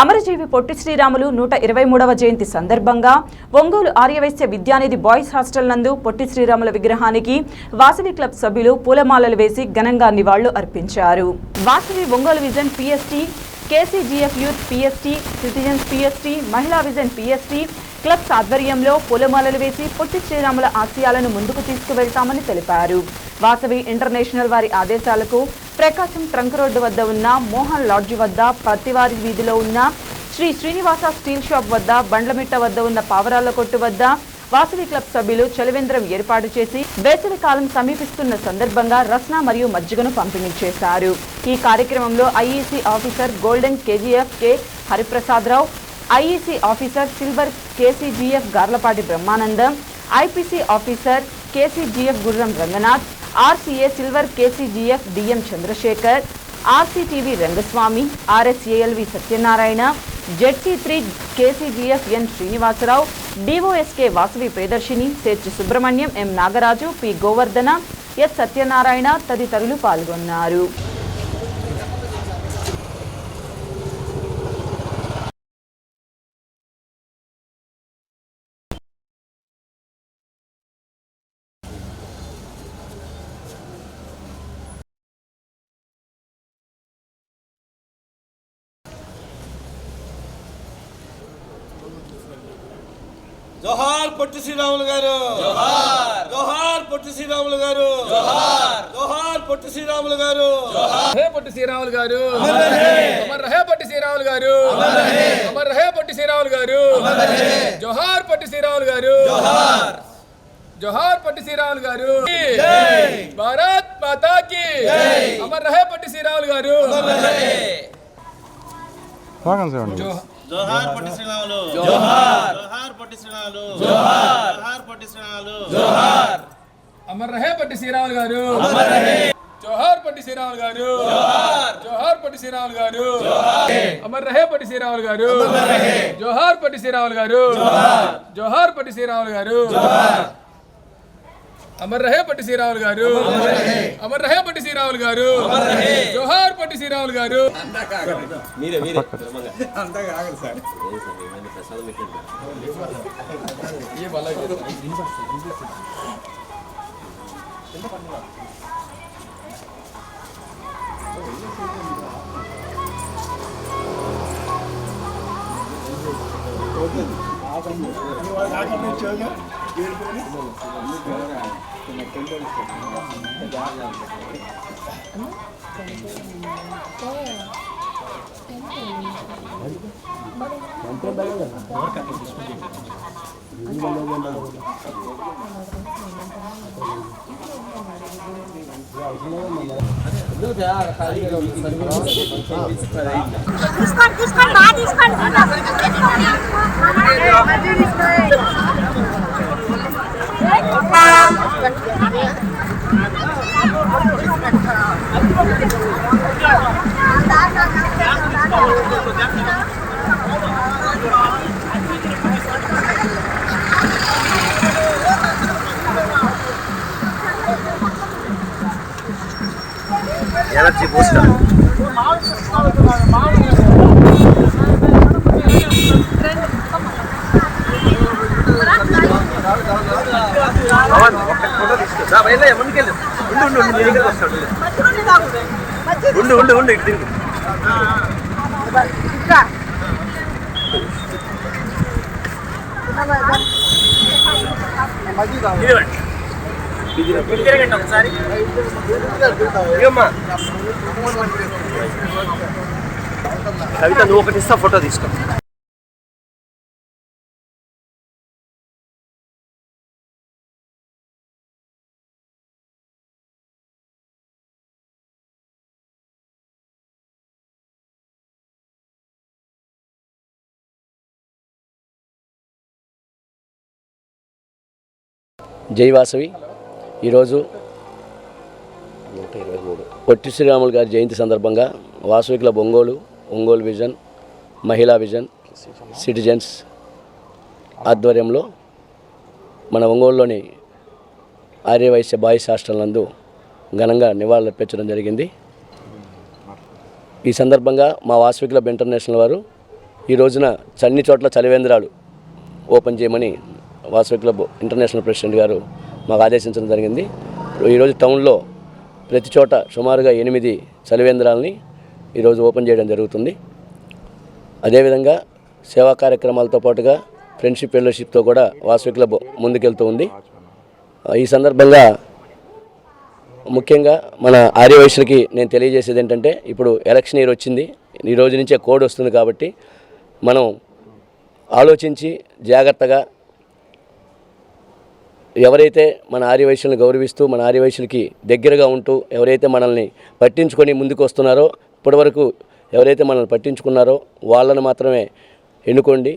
అమరజీవి పొట్టి శ్రీరాములు నూట ఇరవై మూడవ జయంతి సందర్భంగా ఒంగోలు ఆర్యవైశ్య విద్యానిధి బాయ్స్ హాస్టల్ నందు పొట్టి శ్రీరాముల విగ్రహానికి వాసవి క్లబ్ సభ్యులు పూలమాలలు వేసి ఘనంగా నివాళులు అర్పించారు. Vasavi Ongole vision PST KCGF youth PST citizens PST Mahila vision PST clubs ఆధ్వర్యంలో పూలమాలలు వేసి పొట్టి శ్రీరాముల ఆశయాలను ముందుకు తీసుకువెళ్తామని తెలిపారు. వాసవి ఇంటర్నేషనల్ వారి ఆదేశాలకు ప్రకాశం ట్రంక్ రోడ్డు వద్ద ఉన్న మోహన్ లాడ్జి వద్ద పత్తివారి వీధిలో ఉన్న శ్రీ శ్రీనివాస స్టీల్ షాప్ వద్ద బండ్లమిట్ట వద్ద ఉన్న పావరాల కొట్టు వద్ద వాసవి క్లబ్ సభ్యులు చలివేంద్రం ఏర్పాటు చేసి వేసవి కాలం సమీపిస్తున్న సందర్భంగా రస్నా మరియు మజ్జిగను పంపిణీ చేశారు ఈ కార్యక్రమంలో IEC officer golden KGF K Hariprasadarao IEC officer silver KCGF Garlapati Brahmanandam IPC officer KCGF Gurram Ranganath RCA silver KCGF DM Chandrasekhar RCTV Rangaswamy RSALV Satyanarayana ZC three KCGF N Srinivasarao DOSK Vasavi Priyadarshini సేర్చి Subrahmanyam M Nagaraju P Govardhana S Satyanarayana తదితరులు పాల్గొన్నారు. జోహార్ పొట్టి శ్రీరాములు గారు జోహార్ జోహార్ పొట్టి శ్రీరాములు గారు జోహార్ జోహార్ పొట్టి శ్రీరాములు గారు రహే పొట్టి శ్రీరాములు గారు అమర్ రహే పొట్టి శ్రీరాములు గారు అమర్ రహే పొట్టి శ్రీరాములు గారు జోహార్ పొట్టి శ్రీరాములు గారు జోహార్ పొట్టి శ్రీరాములు గారు భారత్ మాతా కి అమర్ రహే పొట్టి శ్రీరాములు గారు స్వాగతం చేయండి జో- జోహార్ పొట్టి శ్రీరాములు జోహార్ జోహార్ పొట్టి శ్రీరాములు. జోహార్. జోహార్ పొట్టి శ్రీరాములు. అమర్ రహే పొట్టి శ్రీరాములు గారు. జోహార్ పొట్టి శ్రీరాములు గారు. జోహార్. పొట్టి శ్రీరాములు గారు. అమర్ రహే పొట్టి శ్రీరాములు గారు. జోహార్ పొట్టి శ్రీరాములు గారు. జోహార్. పొట్టి శ్రీరాములు గారు. అమర్ రహే పట్టి శ్రీరాములు గారు అమర్ రహే పట్టి శ్రీరాములు గారు జోహార్ పట్టి శ్రీరాములు గారు ఆ బండి నీ వాళ్ళ ఆకలి చేయగా తీసుకోండి తీసుకోండి బాగా తీసుకోండి. Energy booster. ముందుకెళ్ళి. ఉండు ఉండు ఉండు ఉండు ఉండు ఉండు ఇటు తిరుగు. ఇదిగోండి. ఇటు ఒకసారి కవిత నువ్వు ఒకటి ఇస్తా ఫోటో తీసుకో జైవాసవి ఈరోజు పొట్టి శ్రీరాములు గారి జయంతి సందర్భంగా వాసవికుల Ongole Ongole vision Mahila vision citizens ఆధ్వర్యంలో మన ఒంగోలులోని ఆర్యవైశ్య బాయ్స్ హాస్టల్ నందు ఘనంగా నివాళులర్పించడం జరిగింది. ఈ సందర్భంగా మా వాసవికుల ఇంటర్నేషనల్ వారు ఈ రోజున చన్ని చోట్ల చలివేంద్రాలు ఓపెన్ చేయమని వాసవి క్లబ్ ఇంటర్నేషనల్ ప్రెసిడెంట్ గారు మాకు ఆదేశించడం జరిగింది. ఈరోజు టౌన్లో ప్రతి చోట సుమారుగా ఎనిమిది చలివేంద్రాలని ఈరోజు ఓపెన్ చేయడం జరుగుతుంది. అదేవిధంగా సేవా కార్యక్రమాలతో పాటుగా ఫ్రెండ్షిప్ ఫెలోషిప్తో కూడా వాసవి క్లబ్ ముందుకెళ్తూ ఉంది. ఈ సందర్భంగా ముఖ్యంగా మన ఆర్యవైశ్యులకి నేను తెలియజేసేది ఏంటంటే ఇప్పుడు ఎలక్షన్ ఇయర్ వచ్చింది. ఈ రోజు నుంచే కోడ్ వస్తుంది కాబట్టి మనం ఆలోచించి జాగ్రత్తగా ఎవరైతే మన ఆర్యవైశ్యులను గౌరవిస్తూ మన ఆర్యవైశ్యులకి దగ్గరగా ఉంటూ ఎవరైతే మనల్ని పట్టించుకొని ముందుకు వస్తున్నారో ఇప్పటివరకు ఎవరైతే మనల్ని పట్టించుకున్నారో వాళ్ళని మాత్రమే ఎన్నుకోండి.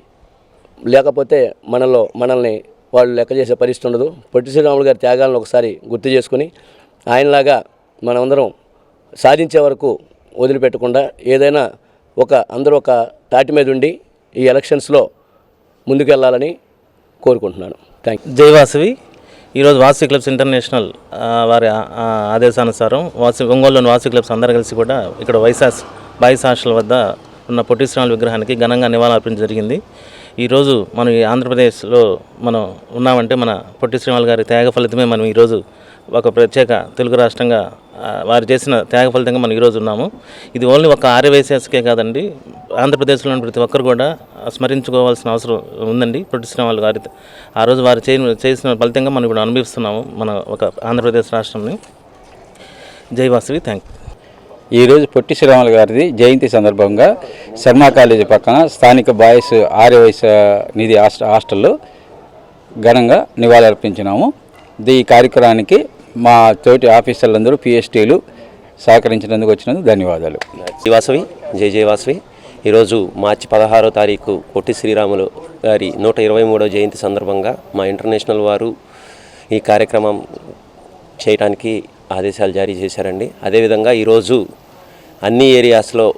లేకపోతే మనలో మనల్ని వాళ్ళు లెక్క చేసే పరిస్థితి ఉండదు. పొట్టి శ్రీరాములు గారి త్యాగాలను ఒకసారి గుర్తు చేసుకుని ఆయనలాగా మనమందరం సాధించే వరకు వదిలిపెట్టకుండా ఏదైనా ఒక అందరూ ఒక తాటి మీద ఉండి ఈ ఎలక్షన్స్లో ముందుకెళ్ళాలని కోరుకుంటున్నాను. థ్యాంక్ యూ జైవాసవి ఈరోజు వాసవి క్లబ్స్ ఇంటర్నేషనల్ వారి ఆదేశానుసారం వాసి ఒంగోలులోని వాసవి క్లబ్స్ అందరూ కలిసి కూడా ఇక్కడ వైసాస్ బాయ్స్ హాస్టల్ వద్ద ఉన్న పొట్టి విగ్రహానికి ఘనంగా నివాళులర్పించడం జరిగింది. ఈరోజు మనం ఈ ఆంధ్రప్రదేశ్లో మనం ఉన్నామంటే మన పొట్టి గారి త్యాగ ఫలితమే మనం ఈరోజు ఒక ప్రత్యేక తెలుగు రాష్ట్రంగా వారు చేసిన త్యాగ ఫలితంగా మనం ఈరోజు ఉన్నాము. ఇది ఓన్లీ ఒక ఆర్యవైశ్యాసకే కాదండి. ఆంధ్రప్రదేశ్లోని ప్రతి ఒక్కరు కూడా స్మరించుకోవాల్సిన అవసరం ఉందండి. పొట్టి వాళ్ళు వారి ఆ రోజు వారు చేయ చేసిన ఫలితంగా మనం ఇప్పుడు అనుభవిస్తున్నాము మన ఒక ఆంధ్రప్రదేశ్ రాష్ట్రంని. జై వాసవి థ్యాంక్ యూ ఈరోజు పొట్టి శ్రీరాములు గారిది జయంతి సందర్భంగా శర్మ కాలేజీ పక్కన స్థానిక బాయ్స్ ఆర్య నిధి హాస్ట హాస్టల్లో ఘనంగా నివాళులర్పించినాము. ఈ కార్యక్రమానికి మా తోటి ఆఫీసర్లందరూ పిఎస్టీలు సహకరించినందుకు వచ్చినందుకు ధన్యవాదాలు. జై వాసవి జై జయ వాసవి ఈరోజు మార్చి పదహారో తారీఖు పొట్టి శ్రీరాములు గారి నూట ఇరవై మూడో జయంతి సందర్భంగా మా ఇంటర్నేషనల్ వారు ఈ కార్యక్రమం చేయడానికి ఆదేశాలు జారీ చేశారండి. అదేవిధంగా ఈరోజు అన్ని ఏరియాస్లో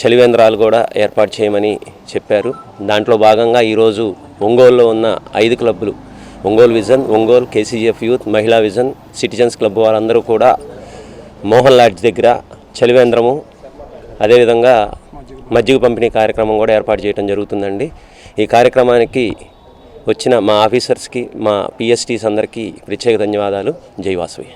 చలివేంద్రాలు కూడా ఏర్పాటు చేయమని చెప్పారు. దాంట్లో భాగంగా ఈరోజు ఒంగోలులో ఉన్న ఐదు క్లబ్బులు Ongole vision Ongole KCF youth Mahila vision citizens club వారందరూ కూడా మోహన్ లాడ్జ్ దగ్గర చలివేంద్రము అదేవిధంగా మజ్జిగ పంపిణీ కార్యక్రమం కూడా ఏర్పాటు చేయడం జరుగుతుందండి. ఈ కార్యక్రమానికి వచ్చిన మా ఆఫీసర్స్కి మా పిఎస్టీస్ అందరికీ ప్రత్యేక ధన్యవాదాలు. జై వాసవి.